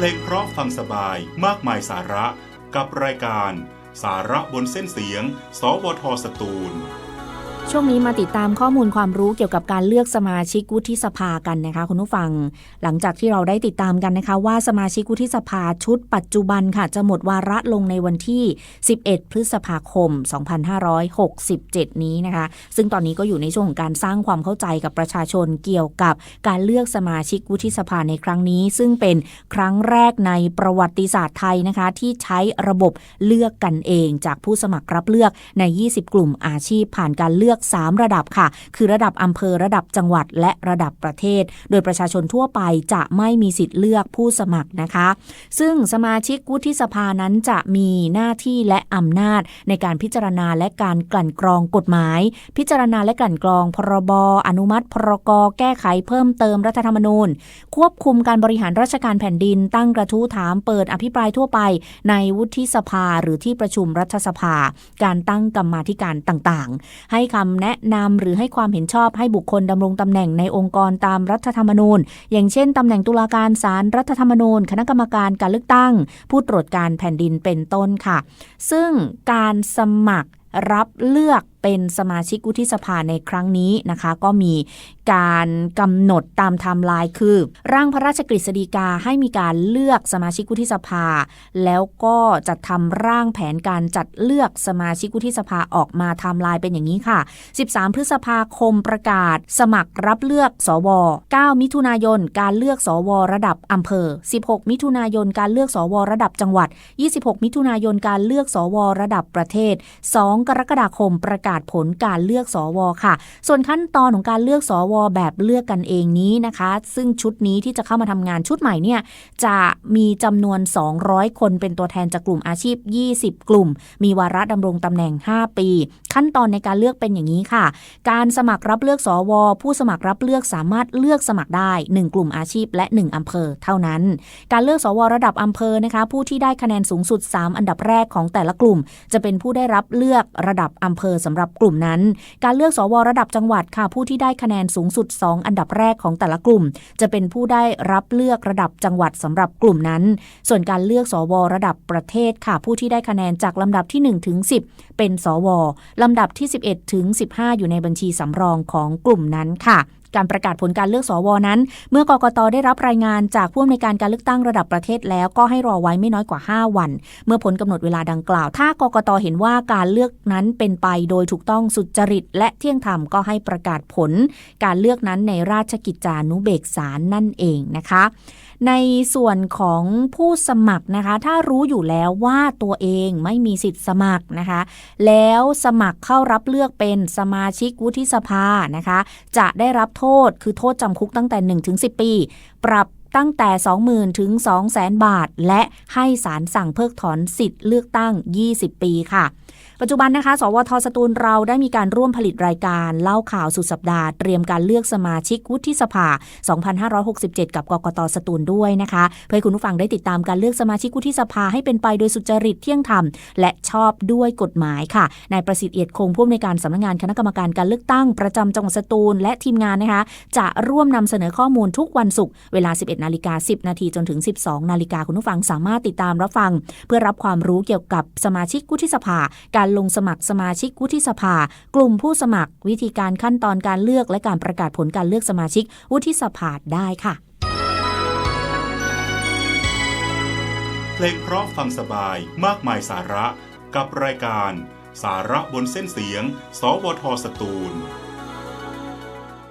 เพลงเพราะฟังสบายมากมายสาระกับรายการ สาระบนเส้นเสียง สวทสตูล ช่วงนี้มาติดตามข้อมูลความรู้เกี่ยวกับการเลือกสมาชิกวุฒิสภากันนะคะ คุณผู้ฟัง หลังจากที่เราได้ติดตามกันนะคะ ว่าสมาชิกวุฒิสภาชุดปัจจุบันค่ะ จะหมดวาระลงในวันที่ 11 พฤษภาคม 2567 นี้นะคะ ซึ่งตอนนี้ก็อยู่ในช่วงของการสร้างความเข้าใจกับประชาชนเกี่ยวกับการเลือกสมาชิกวุฒิสภาในครั้งนี้ ซึ่งเป็นครั้งแรกในประวัติศาสตร์ไทยนะคะ ที่ใช้ระบบเลือกกันเอง จากผู้สมัครรับเลือกใน 20 กลุ่มอาชีพผ่านการเลือก3 ระดับค่ะ คือระดับอำเภอระดับจังหวัดและระดับประเทศ โดยประชาชนทั่วไปจะไม่มีสิทธิ์เลือกผู้สมัครนะคะ ซึ่งสมาชิกวุฒิสภานั้นจะมีหน้าที่และอำนาจในการพิจารณาและการกลั่นกรองกฎหมาย พิจารณาและกลั่นกรอง พรบ อนุมัติ พรก แก้ไขเพิ่มเติมรัฐธรรมนูญ ควบคุมการบริหารราชการแผ่นดิน ตั้งกระทู้ถามเปิดอภิปรายทั่วไป ในวุฒิสภาหรือที่ประชุมรัฐสภา การตั้งกรรมาธิการต่างๆ ให้คำแนะนำหรือให้ความเห็นชอบให้บุคคลดำรงตำแหน่งในองค์กรตามรัฐธรรมนูญ อย่างเช่นตำแหน่งตุลาการศาลรรัฐธรรมนูญ คณะกรรมการการเลือกตั้ง ผู้ตรวจการแผ่นดินเป็นต้นค่ะ ซึ่งการสมัครรับเลือกเป็นสมาชิกวุฒิสภาในครั้งนี้นะคะ ก็มีการกำหนดตามไทม์ไลน์คือ ร่างพระราชกฤษฎีกาให้มีการเลือกสมาชิกวุฒิสภา แล้วก็จัดทำร่างแผนการจัดเลือกสมาชิกวุฒิสภาออกมาไทม์ไลน์เป็นอย่างนี้ค่ะ 13 พฤษภาคมประกาศ สมัครรับเลือกสว 9 มิถุนายน การเลือกสว ระดับอำเภอ 16 มิถุนายนการเลือกสว ระดับจังหวัด 26 มิถุนายนการเลือกสว ระดับประเทศ 2 กรกฎาคมประกาศผลการเลือกสวค่ะ ส่วนขั้นตอนของการเลือกสวแบบเลือกกันเองนี้นะคะ ซึ่งชุดนี้ที่จะเข้ามาทำงานชุดใหม่เนี่ยจะมีจำนวน 200 คนเป็นตัวแทนจากกลุ่มอาชีพ 20 กลุ่ม มีวาระดำรงตำแหน่ง 5 ปี ขั้นตอนในการเลือกเป็นอย่างนี้ค่ะ การสมัครรับเลือกสวผู้สมัครรับเลือกสามารถเลือกสมัครได้ 1 กลุ่มอาชีพและ 1อำเภอเท่านั้น การเลือกสวระดับอำเภอนะคะ ผู้ที่ได้คะแนนสูงสุด 3 อันดับแรกของแต่ละกลุ่ม จะเป็นผู้ได้รับเลือกระดับอำเภอสำหรับรับกลุ่มนั้น การเลือกสวระดับจังหวัดค่ะผู้ที่ได้คะแนนสูงสุด 2 อันดับแรกของแต่ละกลุ่ม จะเป็นผู้ได้รับเลือกระดับจังหวัดสำหรับกลุ่มนั้น ส่วนการเลือกสวระดับประเทศค่ะผู้ที่ได้คะแนนจากลำดับที่1ถึง10 เป็นสวลำดับที่ 11ถึง15 อยู่ในบัญชีสำรองของกลุ่มนั้นค่ะ การประกาศผลการเลือกสวนั้น เมื่อกกตได้รับรายงานจากผู้อำนวยการการเลือกตั้งระดับประเทศแล้วก็ให้รอไว้ไม่น้อยกว่า 5 วัน เมื่อผลกำหนดเวลาดังกล่าว ถ้ากกตเห็นว่าการเลือกนั้นเป็นไปโดยถูกต้องสุจริต และเที่ยงธรรมก็ให้ประกาศผล การเลือกนั้นในราชกิจจานุเบกษานั่นเองนะคะ ในส่วนของผู้สมัครนะคะ ถ้ารู้อยู่แล้วว่าตัวเองไม่มีสิทธิ์สมัครนะคะ แล้วสมัครเข้ารับเลือกเป็นสมาชิกวุฒิสภานะคะ จะได้รับโทษคือโทษจำคุกตั้งแต่1-10 ปี ปรับตั้งแต่ 20,000 ถึง 200,000 บาท และให้ศาลสั่งเพิกถอนสิทธิ์เลือกตั้ง 20 ปีค่ะ ปัจจุบันนะคะ สวทสตูลเราได้มีการร่วมผลิตรายการเล่าข่าวสุดสัปดาห์เตรียมการเลือกสมาชิกวุฒิสภา 2567 กับกกตสตูลด้วยนะคะ เพื่อให้คุณผู้ฟังได้ติดตามการเลือกสมาชิกวุฒิสภาให้เป็นไปโดยสุจริตเที่ยงธรรม และชอบด้วยกฎหมายค่ะนายประสิทธิ์เอียดคงผู้อำนวยการสำนักงานคณะกรรมการการเลือกตั้งประจำจังหวัดสตูลและทีมงานนะคะ จะร่วมนำเสนอข้อมูลทุกวันศุกร์เวลา 11นาฬิกา10 นาทีจนถึง 12นาฬิกาคุณผู้ฟังสามารถติดตามรับฟัง เพื่อรับความรู้เกี่ยวกับสมาชิกวุฒิสภาการลงสมัครสมาชิกวุฒิสภา กลุ่มผู้สมัครวิธีการขั้นตอนการเลือกและการประกาศผลการเลือกสมาชิกวุฒิสภาได้ค่ะเพลงเพราะฟังสบายมากมายสาระกับรายการ สาระบนเส้นเสียง สวทสตูล